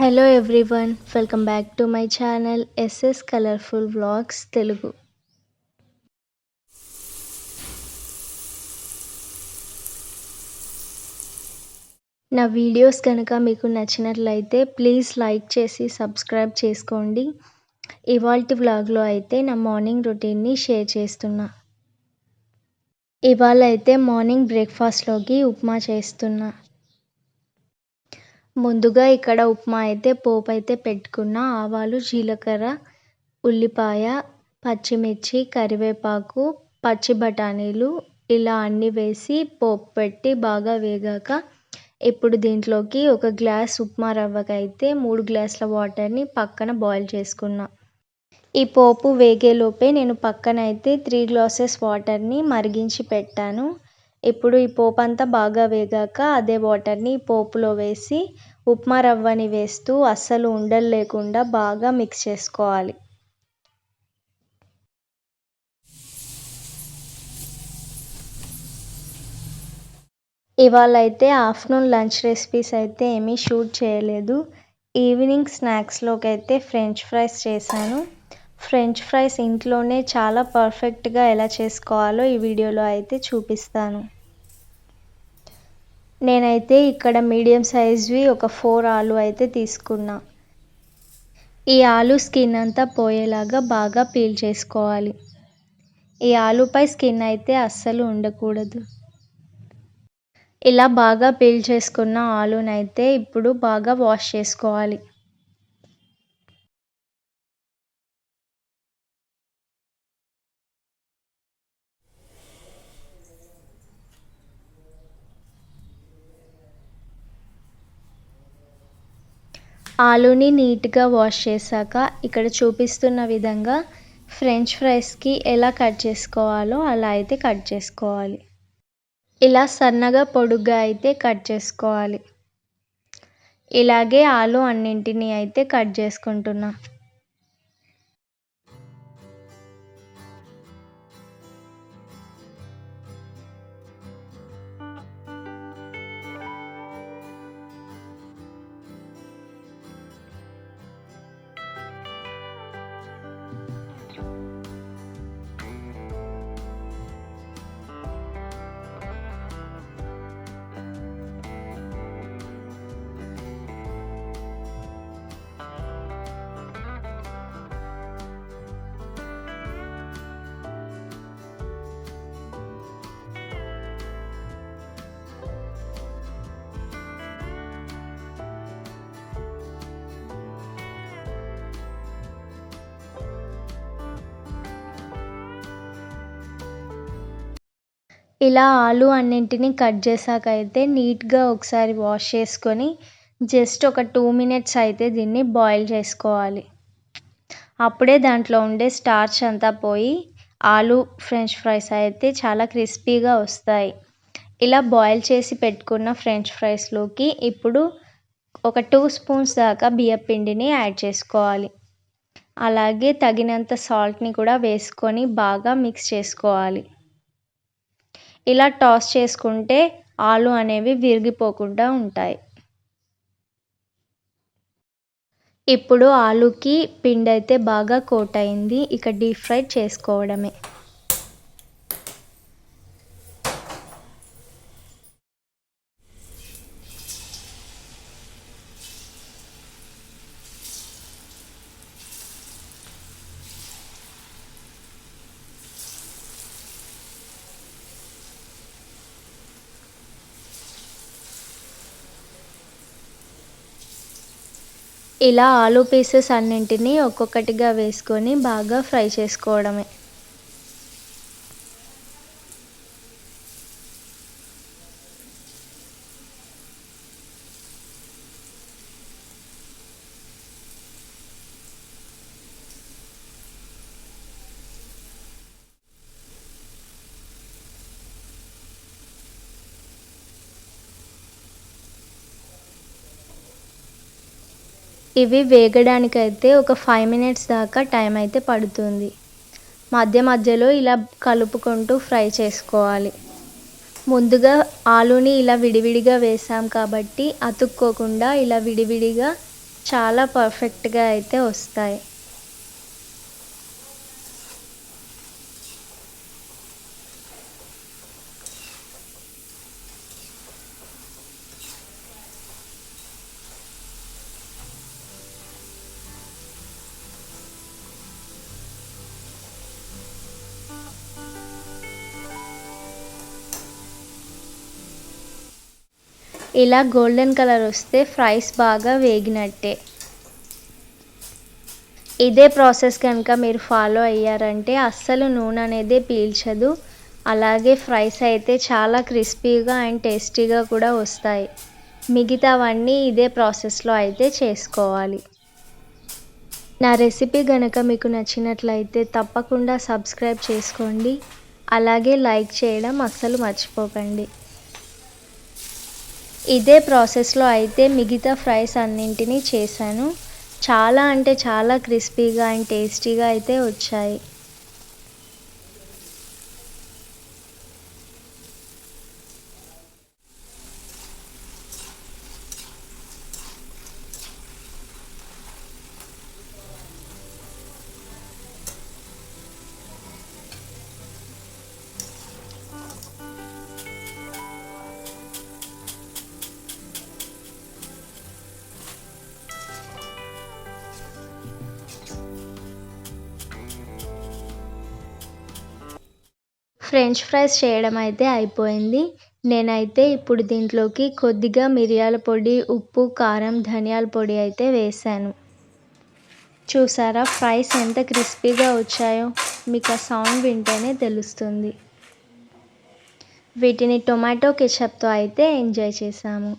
Hello everyone welcome back to my channel SS colourful vlogs Telugu నా videos కనుక మీకు నచ్చినట్లయితే ప్లీజ్ లైక్ చేసి సబ్స్క్రైబ్ చేసుకోండి. ఇవాల్టి వ్లాగ్లో అయితే నా మార్నింగ్ రొటీన్ని షేర్ చేస్తున్నా. ఇవాళ అయితే మార్నింగ్ బ్రేక్ఫాస్ట్లోకి ఉప్మా చేస్తున్నా. ముందుగా ఇక్కడ ఉప్మా అయితే పోపు అయితే పెట్టుకున్న ఆవాలు జీలకర్ర ఉల్లిపాయ పచ్చిమిర్చి కరివేపాకు పచ్చి బఠానీలు ఇలా అన్నీ వేసి పోపు పెట్టి బాగా వేగాక ఇప్పుడు దీంట్లోకి ఒక గ్లాస్ ఉప్మా రవ్వకైతే మూడు గ్లాసుల వాటర్ని పక్కన బాయిల్ చేసుకున్నా. ఈ పోపు వేగేలోపే నేను పక్కన అయితే త్రీ గ్లాసెస్ వాటర్ని మరిగించి పెట్టాను. ఇప్పుడు ఈ పోపు అంతా బాగా వేగాక అదే వాటర్ని పోపులో వేసి ఉప్మా రవ్వని వేస్తూ అస్సలు ఉండలు లేకుండా బాగా మిక్స్ చేసుకోవాలి. ఇవాళ అయితే ఆఫ్టర్నూన్ లంచ్ రెసిపీస్ అయితే ఏమీ షూట్ చేయలేదు. ఈవినింగ్ స్నాక్స్లోకి అయితే ఫ్రెంచ్ ఫ్రైస్ చేశాను. ఫ్రెంచ్ ఫ్రైస్ ఇంట్లోనే చాలా పర్ఫెక్ట్గా ఎలా చేసుకోవాలో ఈ వీడియోలో అయితే చూపిస్తాను. నేనైతే ఇక్కడ మీడియం సైజ్వి ఒక ఫోర్ ఆలు అయితే తీసుకున్నా. ఈ ఆలు స్కిన్ అంతా పోయేలాగా బాగా పీల్ చేసుకోవాలి. ఈ ఆలుపై స్కిన్ అయితే అస్సలు ఉండకూడదు. ఇలా బాగా పీల్ చేసుకున్న ఆలునైతే ఇప్పుడు బాగా వాష్ చేసుకోవాలి. ఆలూని నీట్గా వాష్ చేశాక ఇక్కడ చూపిస్తున్న విధంగా ఫ్రెంచ్ ఫ్రైస్కి ఎలా కట్ చేసుకోవాలో అలా అయితే కట్ చేసుకోవాలి. ఇలా సన్నగా పొడుగ్గా అయితే కట్ చేసుకోవాలి. ఇలాగే ఆలు అన్నింటినీ అయితే కట్ చేసుకుంటున్నాను ఇలా ఆలు అన్నింటినీ కట్ చేశాక అయితే నీట్గా ఒకసారి వాష్ చేసుకొని జస్ట్ ఒక టూ మినిట్స్ అయితే దీన్ని బాయిల్ చేసుకోవాలి. అప్పుడే దాంట్లో ఉండే స్టార్చ్ అంతా పోయి ఆలు ఫ్రెంచ్ ఫ్రైస్ అయితే చాలా క్రిస్పీగా వస్తాయి. ఇలా బాయిల్ చేసి పెట్టుకున్న ఫ్రెంచ్ ఫ్రైస్లోకి ఇప్పుడు ఒక టూ స్పూన్స్ దాకా బియ్యపిండిని యాడ్ చేసుకోవాలి. అలాగే తగినంత సాల్ట్ని కూడా వేసుకొని బాగా మిక్స్ చేసుకోవాలి. ఇలా టాస్ చేసుకుంటే ఆలు అనేవి విరిగిపోకుండా ఉంటాయి. ఇప్పుడు ఆలుకి పిండి అయితే బాగా కోట్ అయింది. ఇక డీప్ ఫ్రై చేసుకోవడమే. ఇలా ఆలు పీసెస్ అన్నింటినీ ఒక్కొక్కటిగా వేసుకొని బాగా ఫ్రై చేసుకోవడమే. ఇవి వేగడానికైతే ఒక ఫైవ్ మినిట్స్ దాకా టైం అయితే పడుతుంది. మధ్య మధ్యలో ఇలా కలుపుకుంటూ ఫ్రై చేసుకోవాలి. ముందుగా ఆలుని ఇలా విడివిడిగా వేసాం కాబట్టి అతుక్కోకుండా ఇలా విడివిడిగా చాలా పర్ఫెక్ట్గా అయితే వస్తాయి. ఇలా గోల్డెన్ కలర్ వస్తే ఫ్రైస్ బాగా వేగినట్టే. ఇదే ప్రాసెస్ కనుక మీరు ఫాలో అయ్యారంటే అస్సలు నూనె అనేది పీల్చదు. అలాగే ఫ్రైస్ అయితే చాలా క్రిస్పీగా అండ్ టేస్టీగా కూడా వస్తాయి. మిగతావన్నీ ఇదే ప్రాసెస్లో అయితే చేసుకోవాలి. నా రెసిపీ కనుక మీకు నచ్చినట్లయితే తప్పకుండా సబ్స్క్రైబ్ చేసుకోండి. అలాగే లైక్ చేయడం అస్సలు మర్చిపోకండి. ఇదే ప్రాసెస్లో అయితే మిగతా ఫ్రైస్ అన్నింటినీ చేశాను. చాలా అంటే చాలా క్రిస్పీగా అండ్ టేస్టీగా అయితే వచ్చాయి. ఫ్రెంచ్ ఫ్రైస్ చేయడం అయితే అయిపోయింది. నేనైతే ఇప్పుడు దీంట్లోకి కొద్దిగా మిరియాల పొడి ఉప్పు కారం ధనియాల పొడి అయితే వేసాను. చూసారా ఫ్రైస్ ఎంత క్రిస్పీగా వచ్చాయో మీకు ఆ సౌండ్ వింటేనే తెలుస్తుంది. వీటిని టొమాటో కెచప్తో అయితే ఎంజాయ్ చేసాము.